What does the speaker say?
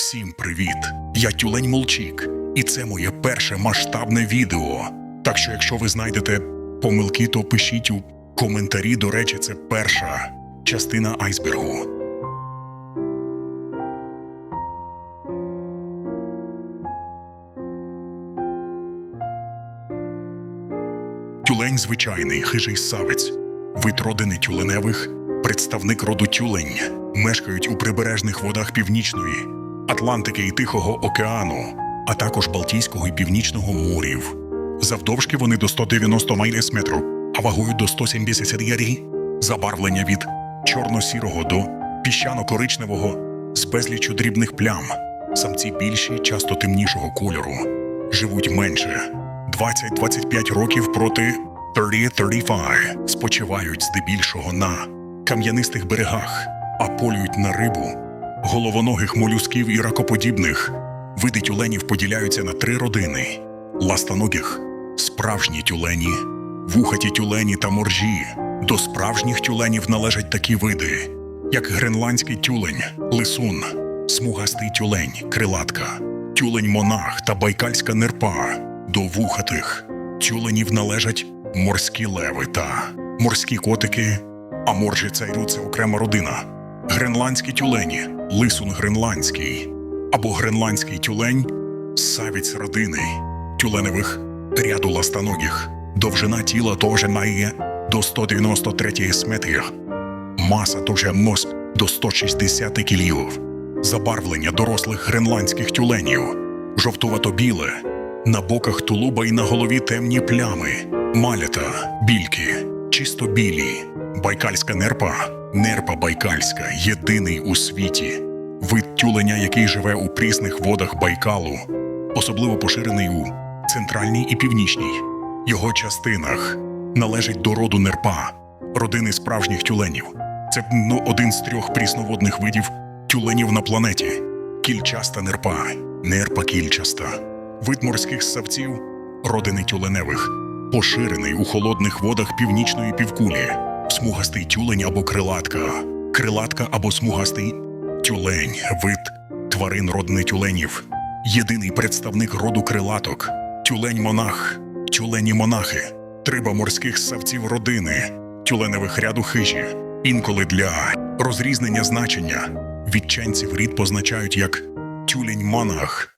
Всім привіт! Я Тюлень Молчік, і це моє перше масштабне відео. Так що, якщо ви знайдете помилки, то пишіть у коментарі. До речі, це перша частина айсбергу. Тюлень звичайний хижий савець, вид родини тюленевих, представник роду тюлень, мешкають у прибережних водах Північної, Атлантики і Тихого океану, а також Балтійського і Північного морів. Завдовжки вони до 190 майрес метру, а вагою до 170 ярі. Забарвлення від чорно-сірого до піщано-коричневого з безліччю дрібних плям. Самці більші, часто темнішого кольору, живуть менше 20-25 років проти 30-35 спочивають здебільшого на кам'янистих берегах, а полюють на рибу, головоногих молюсків і ракоподібних. Види тюленів поділяються на три родини: ластоногих, справжні тюлені, вухаті тюлені та моржі. До справжніх тюленів належать такі види, як гренландський тюлень, лисун, смугастий тюлень, крилатка, тюлень монах та байкальська нерпа. До вухатих тюленів належать морські леви та морські котики, а моржі цайру це окрема родина. Гренландські тюлені, лисун гренландський або гренландський тюлень савіць родини тюленевих ряду ластоногих. Довжина тіла теж має до 193 метрів. Маса теж мос до 160 кілів. Забарвлення дорослих гренландських тюленів жовтувато-біле, на боках тулуба і на голові темні плями, малята, більки, чисто білі, байкальська нерпа, нерпа байкальська, єдиний у світі, вид тюленя, який живе у прісних водах Байкалу, особливо поширений у центральній і північній його частинах, належить до роду нерпа, родини справжніх тюленів. Це ну, один з трьох прісноводних видів тюленів на планеті. Кільчаста нерпа, нерпа кільчаста. Вид морських ссавців родини тюленевих, поширений у холодних водах північної півкулі, смугастий тюлень або крилатка, крилатка або смугастий тюлень, вид тварин родини тюленів, єдиний представник роду крилаток, тюлень-монах, тюлені-монахи, триба морських ссавців родини, тюленевих ряду хижі, інколи для розрізнення значення. Відченців рід позначають як тюлень-монах